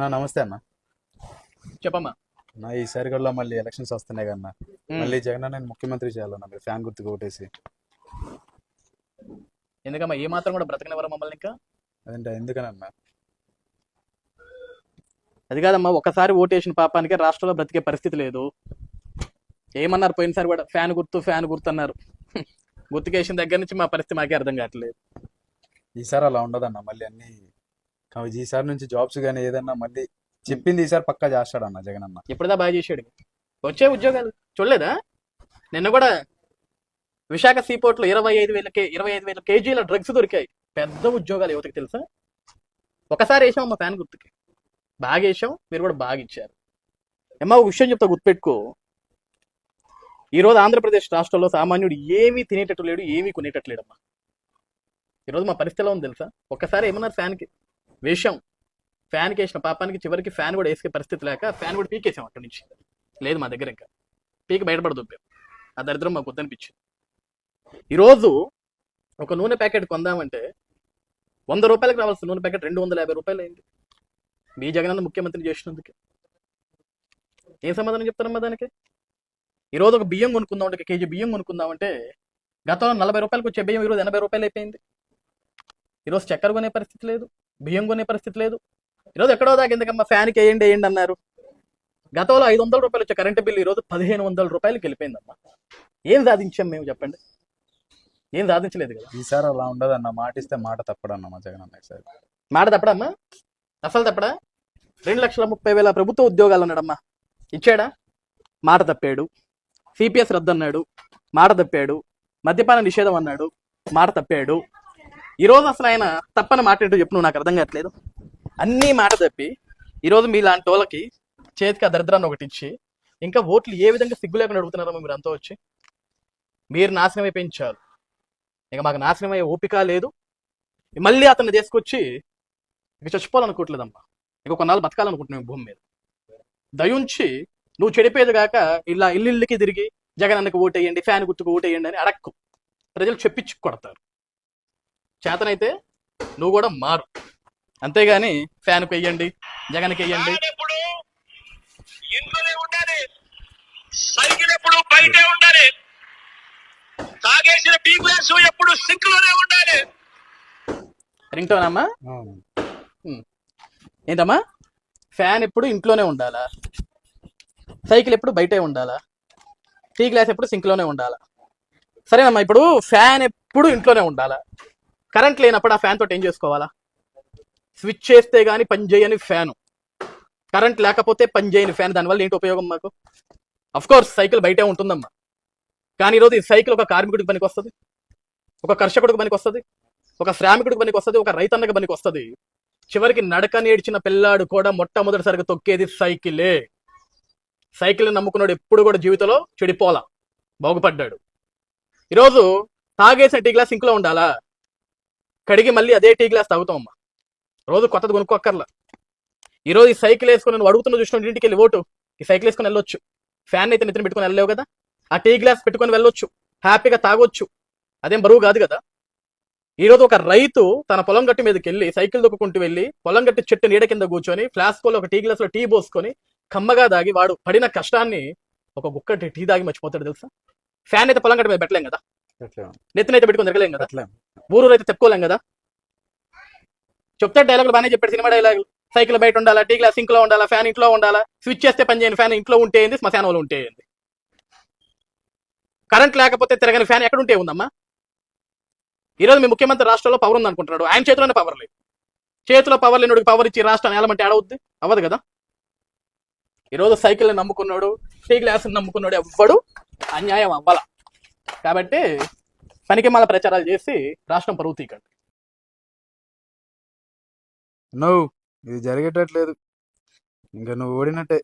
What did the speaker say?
నా నమస్తే అన్న. చెప్పమ్మా. నా ఈసారి కూడా మళ్ళీ ఎలక్షన్స్ వస్తున్నాయి కన్నా మళ్ళీ జగన్ అన్న ముఖ్యమంత్రి చేయాలన్న మీరు ఫ్యాన్ గుర్తుకు ఓటేసి ఎందుకమ్మా ఏ మాత్రం కూడా బ్రతకనివ్వరు మమ్మల్ని ఇంకా? అదంటే ఎందుకనన్నా? అది కాదమ్మా ఒకసారి ఓటేసిన పాపానికి రాష్ట్రంలో బ్రతికే పరిస్థితి లేదు. ఏమన్నారు? పోయినసారి కూడా ఫ్యాన్ గుర్తు ఫ్యాన్ గుర్తు అన్నారు. గుర్తుకేసిన దగ్గర నుంచి మా పరిస్థితి మాకే అర్థం కావట్లేదు. ఈసారి అలా ఉండదన్న మళ్ళీ అన్ని కాబట్టి ఈసారి నుంచి జాబ్స్ కానీ ఏదన్నా మళ్ళీ చెప్పింది ఈసారి పక్కా చేస్తాడు అన్న జగన్ అన్న ఎప్పుడుదా బాగా చేసాడు వచ్చే ఉద్యోగాలు చూడలేదా? నిన్న కూడా విశాఖ సీపోర్ట్లో ఇరవై ఐదు వేల కే ఇరవై ఐదు వేల కేజీల డ్రగ్స్ దొరికాయి. పెద్ద ఉద్యోగాలు యువతకి తెలుసా? ఒకసారి వేసాం మా ఫ్యాన్ గుర్తుకి. బాగా వేసాం మీరు కూడా బాగా ఇచ్చారు. ఏమో ఒక విషయం చెప్తా గుర్తుపెట్టుకో. ఈరోజు ఆంధ్రప్రదేశ్ రాష్ట్రంలో సామాన్యుడు ఏమీ తినేటట్టు లేడు ఏమీ కొనేటట్టు లేడమ్మా. ఈరోజు మా పరిస్థితిలో ఉంది తెలుసా? ఒక్కసారి ఏమన్నారు ఫ్యాన్కి? వేషం ఫ్యాన్కి వేసిన పాపానికి చివరికి ఫ్యాన్ కూడా వేసుకే పరిస్థితి లేక ఫ్యాన్ కూడా పీకేసాం అక్కడి నుంచి. లేదు మా దగ్గర ఇంకా. పీకి బయటపడదు ఆ దరిద్రం మాకు వద్దనిపించింది. ఈరోజు ఒక నూనె ప్యాకెట్ కొందామంటే వంద రూపాయలకు రావాల్సిన నూనె ప్యాకెట్ రెండు వందల యాభై రూపాయలు అయింది. మీ జగనన్న ముఖ్యమంత్రి చేసినందుకు. ఏం సమాధానం చెప్తారమ్మా దానికి? ఈరోజు ఒక బియ్యం కొనుక్కుందాం అంటే కేజీ బియ్యం కొనుక్కుందామంటే గతంలో నలభై రూపాయలకు వచ్చే బియ్యం ఈరోజు ఎనభై రూపాయలు అయిపోయింది. ఈరోజు చక్కెర కొనే పరిస్థితి లేదు. బియ్యం కొనే పరిస్థితి లేదు. ఈరోజు ఎక్కడో దాకా ఎందుకమ్మా ఫ్యాన్కి వేయండి వేయండి అన్నారు. గతంలో ఐదు వందల రూపాయలు వచ్చే కరెంటు బిల్లు ఈరోజు పదిహేను వందల రూపాయలకి వెళ్ళిపోయిందమ్మా. ఏం సాధించాం మేము చెప్పండి? ఏం సాధించలేదు కదా. ఈసారి అలా ఉండదన్న మాట ఇస్తే మాట తప్పడన్న మా జగన్ అన్న ఈసారి మాట తప్పడమ్మా? అసలు తప్పడా? రెండు లక్షల ముప్పై వేల ప్రభుత్వ ఉద్యోగాలు అన్నాడమ్మా ఇచ్చాడా? మాట తప్పాడు. సిపిఎస్ రద్దు అన్నాడు మాట తప్పాడు. మద్యపాన నిషేధం అన్నాడు. మాట తప్పాడు. ఈరోజు అసలు ఆయన తప్పని మాట ఏంటో చెప్పు నువ్వు నాకు అర్థం కావట్లేదు. అన్నీ మాట తప్పి ఈరోజు మీలాంటి వాళ్ళకి చేతికి ఆ దరిద్రాన్ని ఒకటి ఇచ్చి ఇంకా ఓట్లు ఏ విధంగా సిగ్గు లేకుండా అడుగుతున్నారో మీరు అంతా వచ్చి మీరు నాశనం అయిపోయించారు. ఇక మాకు నాశనం అయ్యే ఓపిక లేదు. మళ్ళీ అతన్ని తీసుకొచ్చి ఇక చచ్చిపోవాలనుకోవట్లేదమ్మా. ఇక కొన్నాళ్ళు బతకాలనుకుంటున్నాం భూమి మీద. దయుంచి నువ్వు చెడిపోయేది కాక ఇలా ఇల్లుకి తిరిగి జగన్ అన్నకు ఓటేయండి ఫ్యాన్ గుర్తుకు ఓటేయండి అని అడక్కు. ప్రజలు చెప్పించి కొడతారు చేతనైతే నువ్వు కూడా మారు. అంతేగాని ఫ్యాన్కి వెయ్యండి జగన్కి వెయ్యండి ఎప్పుడు ఇంట్లోనే ఉండాలి. సైకిల్ ఎప్పుడు బయటే ఉండాలి. తాగేసిన గ్లాస్ ఎప్పుడు సింక్లోనే ఉండాలి. రింగ్ టోన్ అమ్మా? ఏంటమ్మా? ఫ్యాన్ ఎప్పుడు ఇంట్లోనే ఉండాలా? సైకిల్ ఎప్పుడు బయటే ఉండాలా? టీ గ్లాస్ ఎప్పుడు సింక్లోనే ఉండాలా? సరేనమ్మా ఇప్పుడు ఫ్యాన్ ఎప్పుడు ఇంట్లోనే ఉండాలా? కరెంట్ లేనప్పుడు ఆ ఫ్యాన్ తోటి ఏం చేసుకోవాలా? స్విచ్ చేస్తే గానీ పని చేయని ఫ్యాను. కరెంట్ లేకపోతే పని చేయని ఫ్యాన్ దానివల్ల ఏంటి ఉపయోగం మాకు? అఫ్కోర్స్ సైకిల్ బయటే ఉంటుందమ్మా. కానీ ఈరోజు ఈ సైకిల్ ఒక కార్మికుడికి పనికి వస్తుంది. ఒక కర్షకుడికి పనికి వస్తుంది. ఒక శ్రామికుడికి పనికి వస్తుంది. ఒక రైతన్నకి పనికి వస్తుంది. చివరికి నడక నేర్చిన పిల్లాడు కూడా మొట్టమొదటిసారిగా తొక్కేది సైకిలే. సైకిల్ నమ్ముకున్నాడు ఎప్పుడు కూడా జీవితంలో చెడిపోలా బాగుపడ్డాడు. ఈరోజు తాగేసిన టీ గ్లాస్ ఇంట్లో ఉండాలా? కడిగి మళ్ళీ అదే టీ గ్లాస్ తాగుతాం అమ్మా రోజు కొత్తది కొనుక్కోక్కర్లా. ఈరోజు ఈ సైకిల్ వేసుకుని నువ్వు అడుగుతున్న చూసిన ఇంటికి వెళ్ళి ఓటు. ఈ సైకిల్ వేసుకుని వెళ్ళొచ్చు. ఫ్యాన్ అయితే నిద్ర పెట్టుకుని వెళ్ళలేవు కదా? ఆ టీ గ్లాస్ పెట్టుకొని వెళ్ళొచ్చు. హ్యాపీగా తాగొచ్చు. అదేం బరువు కాదు కదా? ఈరోజు ఒక రైతు తన పొలం గట్టి మీదకి వెళ్ళి సైకిల్ దొక్కుంటూ వెళ్ళి పొలం గట్టి చెట్టు నీడ కింద కూర్చొని ఫ్లాస్కోలో ఒక టీ గ్లాస్లో టీ పోసుకొని కమ్మగా దాగి వాడు పడిన కష్టాన్ని ఒక గుక్కటి టీ దాగి మర్చిపోతాడు తెలుసా? ఫ్యాన్ అయితే పొలం గట్టి మీద పెట్టలేం కదా? నెత్తినైతే పెట్టుకొని తిరగలేం కదా? ఎట్లా ఊరు అయితే చెప్పుకోలేం కదా? చెప్తే డైలాగులు బాగానే చెప్పాడు సినిమా డైలాగులు సైకిల్ బయట ఉండాలా టీ గ్లాస్ ఇంట్లో ఉండాలా ఫ్యాన్ ఇంట్లో ఉండాలా? స్విచ్ చేస్తే పని చేయని ఫ్యాన్ ఇంట్లో ఉంటే ఏంది? శ్మశానంలో ఉంటే ఏంది? కరెంట్ లేకపోతే తిరగని ఫ్యాన్ ఎక్కడ ఉంటే ఉందమ్మా? ఈరోజు మీ ముఖ్యమంత్రి రాష్ట్రంలో పవర్ ఉంది అనుకుంటున్నాడు ఆయన చేతిలోనే పవర్ లేదు. చేతిలో పవర్ లేనుడికి పవర్ ఇచ్చి రాష్ట్రాన్ని ఏలమంటే ఏడవుద్ది? అవ్వదు కదా? ఈరోజు సైకిల్ని నమ్ముకున్నాడు టీ గ్లాస్ నమ్ముకున్నాడు ఎవ్వడు అన్యాయం అవ్వాల. కాబట్టి పనికి మాల ప్రచారాలు చేసి రాష్ట్రం పరువు తీకండి నువ్వు ఇది జరిగేటట్లేదు. ఇంకా నువ్వు ఓడినట్టే.